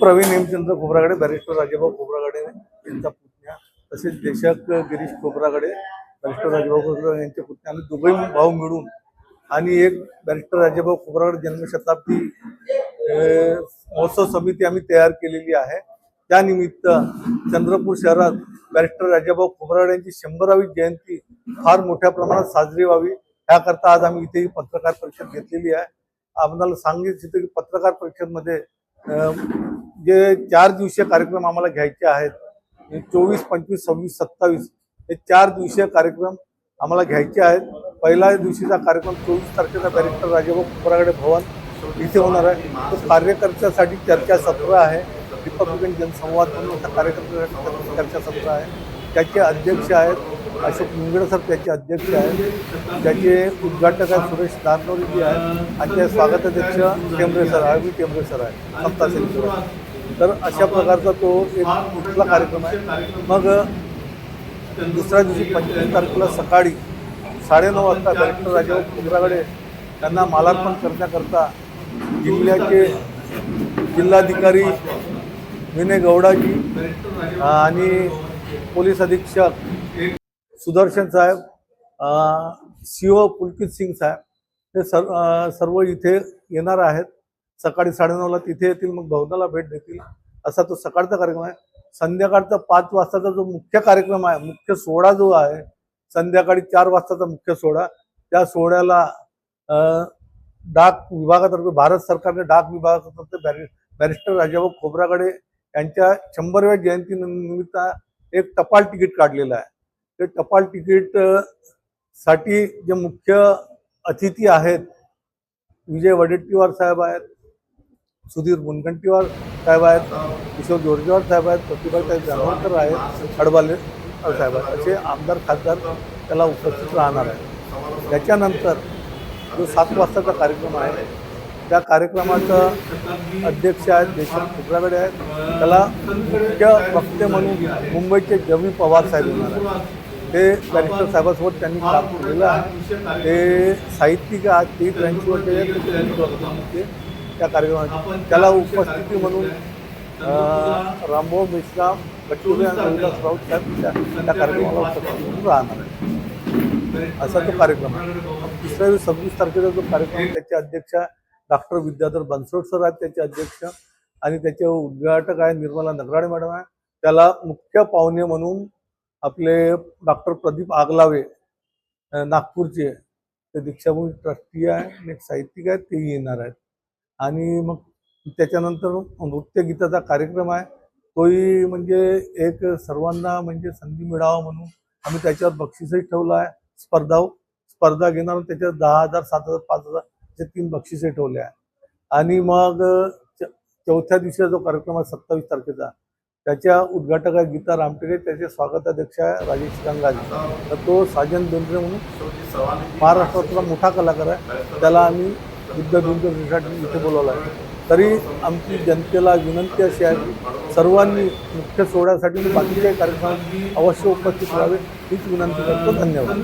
Pravin Hemchandra Khobragade barrister Rajebhau Khobragade यांचा पुतण्या तसेच देशक गिरीश खोबरागडे बॅरिस्टर राजेभाऊ खोबरागडे यांचे पुतण्या आम्ही दुबई भाऊ मिळून आणि एक बॅरिस्टर राजेभाऊ खोबरागडे जन्मशताब्दी महोत्सव समिती आम्ही तयार केलेली आहे. त्यानिमित्त चंद्रपूर शहरात बॅरिस्टर राजाभाऊ खोबरागडे यांची शंभरावी जयंती फार मोठ्या प्रमाणात साजरी व्हावी ह्याकरता आज आम्ही इथे ही पत्रकार परिषद घेतलेली आहे. आम्हाला सांगितलं की पत्रकार परिषदमध्ये जे चार दिवसीय कार्यक्रम आम्हाला घ्यायचे आहेत चोवीस पंचवीस सव्वीस सत्तावीस हे चार दिवसीय कार्यक्रम आम्हाला घ्यायचे आहेत. पहिल्या दिवशीचा कार्यक्रम चोवीस तारखेचा बॅरिस्टर राजेभाऊ कुंभरागडे भवन इथे होणार आहे. तो कार्यकर्त्यासाठी चर्चासत्र आहे. रिपब्लिकन जनसंवाद म्हणून कार्यकर्त्यासाठी चर्चासत्र आहे. त्याचे अध्यक्ष आहेत. अशोक मुंगडे सर त्याचे अध्यक्ष आहेत. त्याचे उद्घाटक आहेत सुरेश दानोरीजी आहेत. आणि त्या स्वागताध्यक्ष Tembre sir R B Tembre sir आहे सप्ता सिंग तर अशा प्रकारचा तो एक कुठला कार्यक्रम आहे. मग दुसऱ्या दिवशी पंचवीस तारखेला सकाळी साडेनऊ वाजता कलेक्टर राजाभाऊ खोबरागडे त्यांना मालार्पण करण्याकरता जिल्ह्याचे जिल्हाधिकारी विनय गौडाजी आणि पोलीस अधीक्षक सुदर्शन साहेब सी ओ पुलकित सिंग साहेब हे सर सर्व इथे येणार आहेत. सकाळी साडेनऊला तिथे येतील मग भवनाला भेट देतील. असा तो सकाळचा कार्यक्रम आहे. संध्याकाळचा पाच वाजताचा जो मुख्य कार्यक्रम आहे मुख्य सोहळा जो आहे संध्याकाळी चार वाजताचा मुख्य सोहळा. त्या सोहळ्याला डाक विभागातर्फे भारत सरकारने डाक विभागातर्फे बॅरि बॅरिस्टर राजाभाऊ खोबरागडे यांच्या शंभरव्या जयंती निमित्त एक टपाल तिकीट काढलेलं आहे. ते टपाल तिकीटसाठी जे मुख्य अतिथी आहेत विजय वडेट्टीवार साहेब आहेत सुधीर मुनगंटीवार साहेब आहेत किशोर जोरजेवार साहेब आहेत प्रतिभाताई जानवरकर आहेत खडबाले साहेब आहेत. असे आमदार खासदार त्याला उपस्थित राहणार आहेत. त्याच्यानंतर जो सात वाजताचा कार्यक्रम आहे त्या कार्यक्रमाचं अध्यक्ष आहेत देशमुख खुबरागडे आहेत. त्याला मुख्य वक्ते म्हणून मुंबईचे जमी पवार साहेब येणार आहेत. ते बॅरिस्टर साहेबासोबत त्यांनी काम केलेलं आहे. ते साहित्यिक आज ते त्र्याऐंशी त्या कार्यक्रमात त्याला उपस्थिती म्हणून रामभाऊ मेश्राम कटुरे आणि रविदास राऊत साहेब त्या कार्यक्रमाला उपस्थित राहणार आहे असा तो कार्यक्रम आहे. दुसऱ्या दिवशी सव्वीस तारखेचा जो कार्यक्रम आहे, त्याचे अध्यक्ष डॉक्टर विद्याधर बनसोड सर आहेत त्याचे अध्यक्ष आणि त्याचे उद्घाटक आहे निर्मला नगराडे मॅडम आहे. त्याला मुख्य पाहुणे म्हणून आपले डॉक्टर प्रदीप आगलावे नागपूरचे ते दीक्षाभूमी ट्रस्टी आहे आणि एक साहित्यिक आहेत तेही येणार आहेत. आणि मग त्याच्यानंतर नृत्यगीताचा कार्यक्रम आहे. तोही म्हणजे एक सर्वांना म्हणजे संधी मिळावं म्हणून आम्ही त्याच्यावर बक्षीसही ठेवलं आहे. स्पर्धा हो, स्पर्धा घेणार त्याच्यात दहा हजार सात हजार पाच हजार असे तीन बक्षिसे ठेवले आहे. आणि मग च- चौथ्या दिवशीचा जो कार्यक्रम आहे सत्तावीस तारखेचा त्याच्या उद्घाटक आहे गीता रामटेके त्याचे स्वागताध्यक्ष आहे राजेश गंगाजी. तर तो साजन बेंद्रे म्हणून महाराष्ट्रातला मोठा कलाकार आहे. त्याला आम्ही बुद्ध दिनदर्शनासाठी इथे बोलवलं आहे. तरी आमची जनतेला विनंती अशी आहे की सर्वांनी मुख्य सोहळ्यासाठी आणि बाकीच्या कार्यक्रमात अवश्य उपस्थित राहावे हीच विनंती करतो. धन्यवाद.